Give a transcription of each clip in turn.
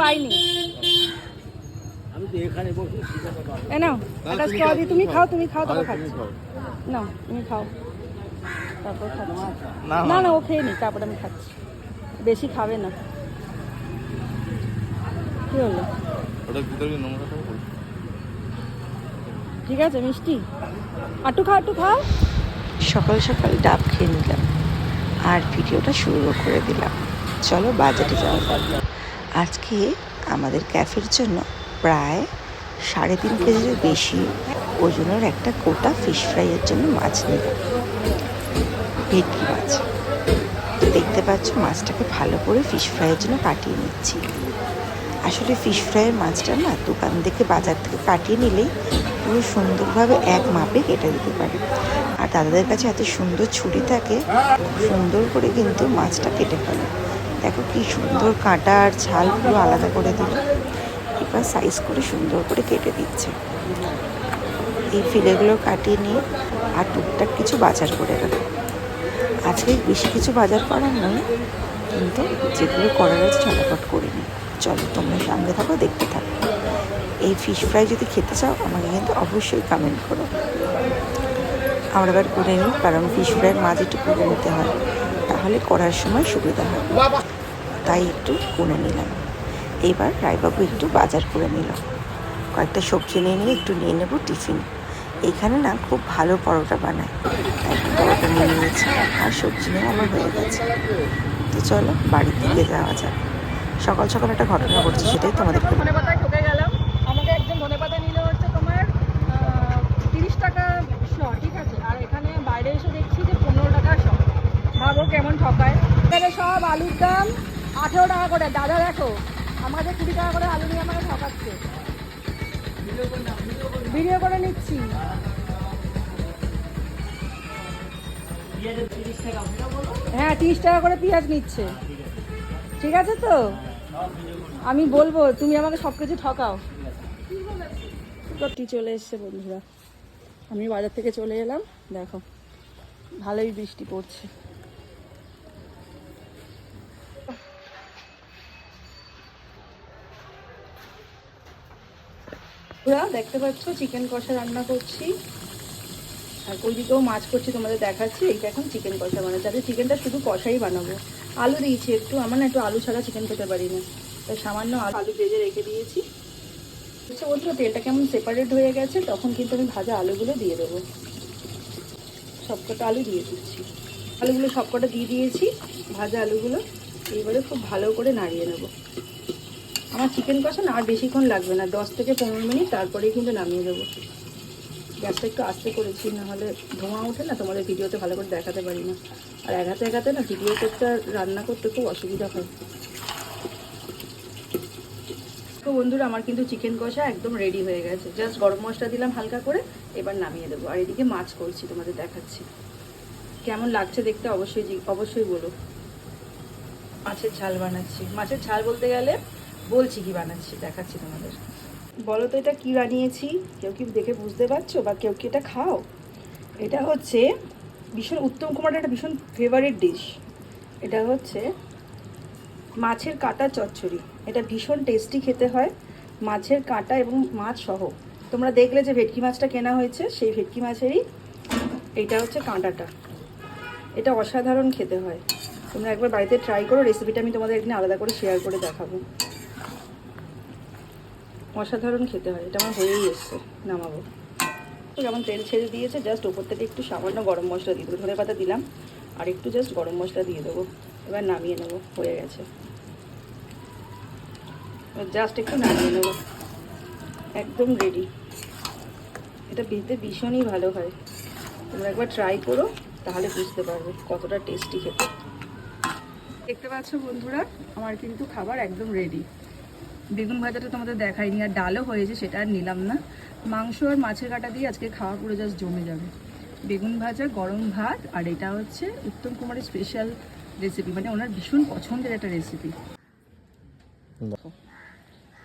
পাইনি। আমি তো এখানে বসে শিখাতে পারব এ নাও একটা স্ট্র দিয়ে তুমি খাও তুমি খাও তারপর খাচ্ছি। না তুমি খাও। তারপর খাচ্ছি। না না। ও খেয়ে নি তারপর আমি খাচ্ছি। বেশি খাবে না। কি হলো? ঠিক আছে মিষ্টি। আটু খাও আটু খাও। সকাল সকাল ডাব খেয়ে নিলাম। আর ভিডিওটা শুরু করে দিলাম। চলো বাজারে যাওয়া যাক। আজকে আমাদের ক্যাফের জন্য প্রায় সাড়ে তিন কেজির বেশি ওজনের একটা গোটা ফিশ ফ্রাইয়ের জন্য মাছ নিল ভেটকি মাছ। দেখতে পাচ্ছ মাছটাকে ভালো করে ফিশ ফ্রাইয়ের জন্য কাটিয়ে নিচ্ছি। আসলে ফিশ ফ্রাইয়ের মাছটা না দোকান থেকে বাজার থেকে কাটিয়ে নিলেই পুরো সুন্দরভাবে এক মাপে কেটে দিতে পারে। আর দাদাদের কাছে এত সুন্দর ছুরি থাকে সুন্দর করে কিন্তু মাছটা কেটে ফেলে। দেখো কি সুন্দর কাঁটা আর ছাল পুরো আলাদা করে দিল। এবার সাইজ করে সুন্দর করে কেটে দিচ্ছে। এই ফিলেগুলো কাটিয়ে নিয়ে আর টুকটাক কিছু বাজার করে রাখো আজকে বেশি কিছু বাজার করার নয়, কিন্তু যেগুলো করার আছে চটাপট করে নিই। চলো তোমরা সামনে থাকো, দেখতে থাকো। এই ফিশ ফ্রাই যদি খেতে চাও, আমাকে কিন্তু অবশ্যই কমেন্ট করো। আমরা এবার করে নিই, কারণ ফিশ ফ্রাইয়ের মাছ একটু করে নিতে হয়। তাহলে করার সময় সুবিধা হয়। তাই একটু করে নিলাম। এবার রায়বাবু একটু বাজার করে নিল। কয়েকটা সবজি নিয়ে নিয়ে একটু নিয়ে নেব টিফিন। এখানে না খুব ভালো পরোটা বানায়। তাই পরোটা নিয়ে নিয়েছি আর সবজি নিয়ে আমার হয়ে গেছে। তো চলো বাড়ির দিকে যাওয়া যাক। সকাল সকাল একটা ঘটনা ঘটছে সেটাই ভাবো কেমন ঠকায়। এখানে সব আলুর দাম আঠেরো টাকা করে, দাদা দেখো, আমাদের কুড়ি টাকা করে আলু নিয়ে আমাকে ঠকাচ্ছে। ভিডিও করে নিচ্ছি। হ্যাঁ তিরিশ টাকা করে পেঁয়াজ নিচ্ছে। ঠিক আছে তো? আমি বলব, তুমি আমাকে সব কিছু ঠকাও। সত্যি চলে এসছে বন্ধুরা। আমি বাজার থেকে চলে এলাম, দেখো, ভালোই বৃষ্টি পড়ছে। বন্ধুরা, দেখতে পাচ্ছ চিকেন কষা রান্না করছি। আর ওইদিকেও মাছ করছি তোমাদের দেখাচ্ছি। এইটা এখন চিকেন কষা বানাচ্ছি। আজকে চিকেনটা শুধু কষাই বানাবো। আলু দিয়েছি একটু। আমার না একটু আলু ছাড়া চিকেন খেতে পারি না। তাই সামান্য আলু ভেজে রেখে দিয়েছি। আচ্ছা বলছো তেলটা কেমন সেপারেট হয়ে গেছে তখন কিন্তু আমি ভাজা আলুগুলো দিয়ে দেবো। সবকটা আলু দিয়ে দিচ্ছি। আলুগুলো সবকটা দিয়ে দিয়েছি ভাজা আলুগুলো। এইবারে খুব ভালো করে নাড়িয়ে নেব। আমার চিকেন কষা না, আর বেশিক্ষণ লাগবে না। দশ থেকে পনেরো মিনিট তারপরেই কিন্তু নামিয়ে দেবো। গ্যাসটা একটু আস্তে করেছি, নাহলে ধোঁয়া ওঠে না, তোমাদের ভিডিওতে ভালো করে দেখাতে পারি না। আর এগাতে এগাতে না, ভিডিও করতে রান্না করতে খুব অসুবিধা হয়। তো বন্ধুরা, আমার কিন্তু চিকেন কষা একদম রেডি হয়ে গেছে। জাস্ট গরম মশলা দিলাম হালকা করে, এবার নামিয়ে দেবো। আর এদিকে মাছ করছি, তোমাদের দেখাচ্ছি। কেমন লাগছে দেখতে অবশ্যই অবশ্যই বলো। মাছের ঝাল বানাচ্ছি। মাছের ঝাল বলতে গেলে বলছি কি বানাচ্ছি, দেখাচ্ছি তোমাদের। বলো তো এটা কি বানিয়েছি? কেউ কি দেখে বুঝতে পারছ? বা কেউ কি এটা খাও? এটা হচ্ছে ভীষণ উত্তম কুমারের একটা ভীষণ ফেভারিট ডিশ এটা হচ্ছে মাছের কাঁটা চচ্চড়ি। এটা ভীষণ টেস্টি খেতে হয়। মাছের কাঁটা এবং মাছ সহ। তোমরা দেখলে যে ভেটকি মাছটা কেনা হয়েছে, সেই ভেটকি মাছেরই এইটা হচ্ছে কাঁটাটা। এটা অসাধারণ খেতে হয়। তোমরা একবার বাড়িতে ট্রাই করো রেসিপিটা আমি তোমাদের এখানে আলাদা করে শেয়ার করে দেখাবো। অসাধারণ খেতে হয়, এটা আমার হয়েই এসছে নামাবো। যেমন তেল ছেড়ে দিয়েছে জাস্ট ওপর থেকে একটু সামান্য গরম মশলা দিয়ে দেবো। ধনে পাতা দিলাম, আর একটু জাস্ট গরম মশলা দিয়ে দেবো। এবার নামিয়ে নেব, হয়ে গেছে। জাস্ট একটু নামিয়ে নেব। একদম রেডি এটা খেতে ভীষণই ভালো হয়। তোমরা একবার ট্রাই করো, তাহলে বুঝতে পারবে কতটা টেস্টি খেতে। দেখতে পাচ্ছ বন্ধুরা, আমার কিন্তু খাবার একদম রেডি বেগুন ভাজাটা তোমাদের দেখাইনি, আর ডালও হয়েছে, সেটা আর নিলাম না। মাংস আর মাছের কাটা দিয়ে আজকে খাওয়া পুরো জাস্ট জমে যাবে। বেগুন ভাজা, গরম ভাত, আর এটা হচ্ছে উত্তম কুমারের স্পেশাল রেসিপি মানে ওনার ভীষণ পছন্দের একটা রেসিপি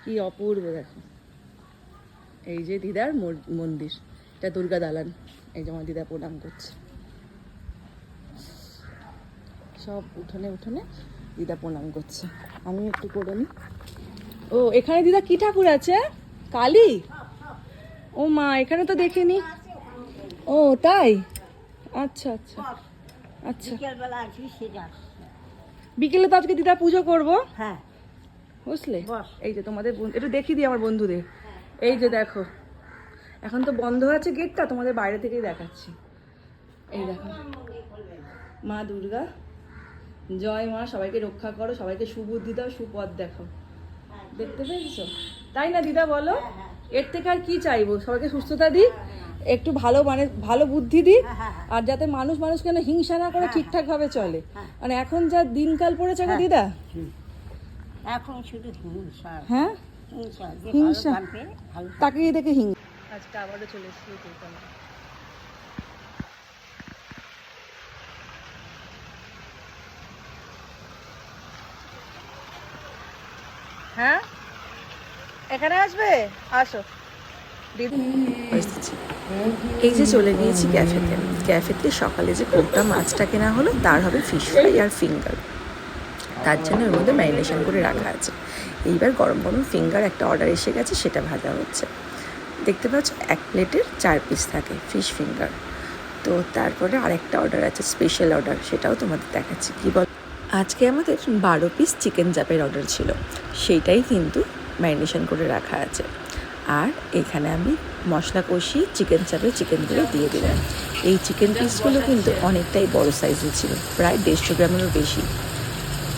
কি অপূর্ব, দেখো। এই যে দিদার মন্দির, এটা দুর্গা দালান। এই যে আমার দিদা প্রণাম করছে। সব উঠোনে উঠোনে দিদা প্রণাম করছে। আমি একটু করে নিই। ও এখানে দিদা কি ঠাকুর আছে? কালী? ও মা এখানে তো দেখিনি। ও তাই? আচ্ছা আচ্ছা। আচ্ছা। বিকেলে তো আজকে দিদা পুজো করব? হ্যাঁ। বুঝলে। এই যে তোমাদের একটু দেখিয়ে দিই আমার বন্ধুদের। এই যে দেখো এখন তো বন্ধ আছে গেটটা তোমাদের বাইরে থেকেই দেখাচ্ছি। এই দেখো। মা দুর্গা জয় মা সবাইকে রক্ষা করো সবাইকে সুবুদ্ধি দাও সুপথ দেখো দেখতে পেয়েছ? তাই না দিদা বলো? এর থেকে আর কি চাইব? সবাইকে সুস্থতা দিই একটু ভালো মানে ভালো বুদ্ধি দিই আর যাতে মানুষ মানুষ কেন হিংসা না করে ঠিকঠাক ভাবে চলে। মানে এখন যা দিনকাল পড়েছে গো দিদা? এখন শুধু হিংসা। হ্যাঁ? হিংসা হিংসা। তাকে দেখে হিং আজকে আবারও চলে এসেছি হ্যাঁ? এখানে আসবে? আসো। এই যে চলে গিয়েছি ক্যাফেতে। ক্যাফেতে সকালে যে কোকটা মাছটা কেনা হলো, তার হবে ফিশ ফ্রাই আর ফিঙ্গার তার জন্য এর মধ্যে ম্যারিনেশন করে রাখা আছে। এইবার গরম গরম ফিঙ্গার একটা অর্ডার এসে গেছে, সেটা ভাজা হচ্ছে। দেখতে পাচ্ছ, এক প্লেটের চার পিস থাকে ফিশ ফিঙ্গার তো তারপরে আরেকটা অর্ডার আছে স্পেশাল অর্ডার সেটাও তোমাদের দেখাচ্ছি। কী বল? আজকে আমাদের বারো পিস চিকেন চাপের অর্ডার ছিল। সেইটাই কিন্তু ম্যারিনেশন করে রাখা আছে। আর এখানে আমি মশলা কষিয়ে চিকেন চাপে চিকেনগুলো দিয়ে দিলাম। এই চিকেন পিসগুলো কিন্তু অনেকটাই বড় সাইজের ছিল, প্রায় দেড়শো গ্রামেরও বেশি।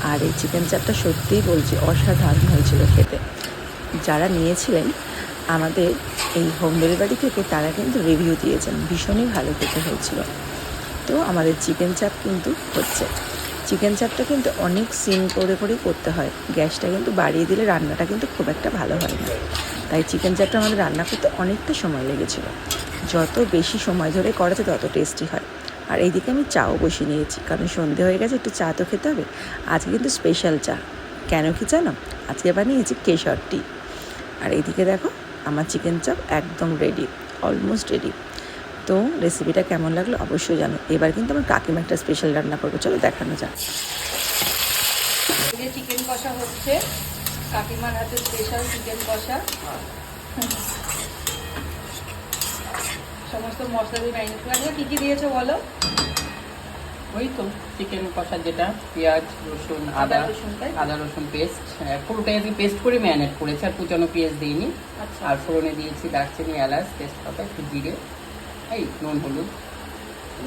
আর এই চিকেন চাপটা সত্যিই বলছি অসাধারণ হয়েছিল খেতে। যারা নিয়েছিলেন, আমাদের এই হোম ডেলিভারি থেকে তারা কিন্তু রিভিউ দিয়েছেন। ভীষণই ভালো খেতে হয়েছিল। তো আমাদের চিকেন চাপ কিন্তু হচ্ছে। চিকেন চাপটা কিন্তু অনেক সিম করে, করেই করতে হয়। গ্যাসটা কিন্তু বাড়িয়ে দিলে রান্নাটা কিন্তু খুব একটা ভালো হয় না। তাই চিকেন চাপটা আমাদের রান্না করতে অনেকটা সময় লেগেছিল। যত বেশি সময় ধরে করা যায় তত টেস্টি হয়। আর এইদিকে আমি চাও বসিয়ে নিয়েছি, কারণ সন্ধে হয়ে গেছে, একটু চা তো খেতে হবে। আজকে কিন্তু স্পেশাল চা। কেন কি জানো? আজকে বানিয়েছি কেশর টি আর এইদিকে দেখো, আমার চিকেন চাপ একদম রেডি অলমোস্ট রেডি তো রেসিপিটা কেমন লাগল অবশ্যই জানো। এবার কিন্তু আমার কাকিমা একটা স্পেশাল রান্না করব। চলো দেখানো যাক। চিকেন কষা হচ্ছে কাকিমার হাতে স্পেশাল চিকেন কষা। সমস্ত মশলা দিয়ে ম্যারিনেট করে আজকে কি কি দিয়েছ বলো? ওই তো চিকেন কষা যেটা পেঁয়াজ রসুন আদা আদা রসুন, তাই আদা রসুন পেস্ট পুরোটাই আমি পেস্ট করে ম্যারিনেট করেছি আর কুচানো পেঁয়াজ দিইনি। আচ্ছা। আর ফোড়নে দিয়েছি দারচিনি এলাচ পেস্ট পাতা একটু জিরে। এই নুন হলুদ।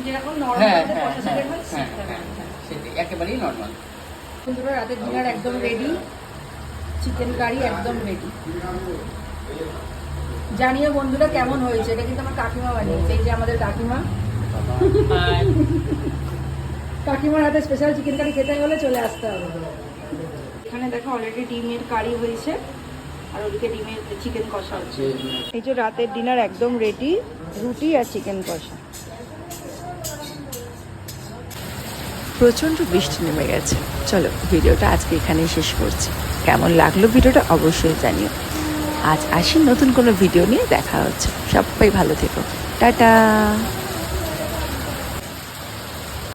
যেরকম হ্যাঁ হ্যাঁ কষা হ্যাঁ চিকেন হয় হ্যাঁ সেটা। হ্যাঁ হ্যাঁ সেটাই একেবারেই নর্মাল বন্ধুরা রাতের ডিনার একদম রেডি চিকেন কারি একদম রেডি জানিও বন্ধুরা কেমন হয়েছে এটা কিন্তু আমার কাকিমা বানিয়েছে এই যে আমাদের কাকিমা। কাকিমার হাতে স্পেশাল চিকেন কারি খেতে হলে চলে আসতে হবে। এখানে দেখো অলরেডি ডিমের কারি হয়েছে। আর ওদিকে ডিমের চিকেন কষা হচ্ছে। এই যে রাতের ডিনার একদম রেডি রুটি আর চিকেন কষা। প্রচণ্ড বৃষ্টি নেমে গেছে। চলো ভিডিওটা আজকে এখানেই শেষ করছি। কেমন লাগল ভিডিওটা অবশ্যই জানিও। আজ আসি নতুন কোনো ভিডিও নিয়ে দেখা হচ্ছে। সবাই ভালো থেকো। টাটা!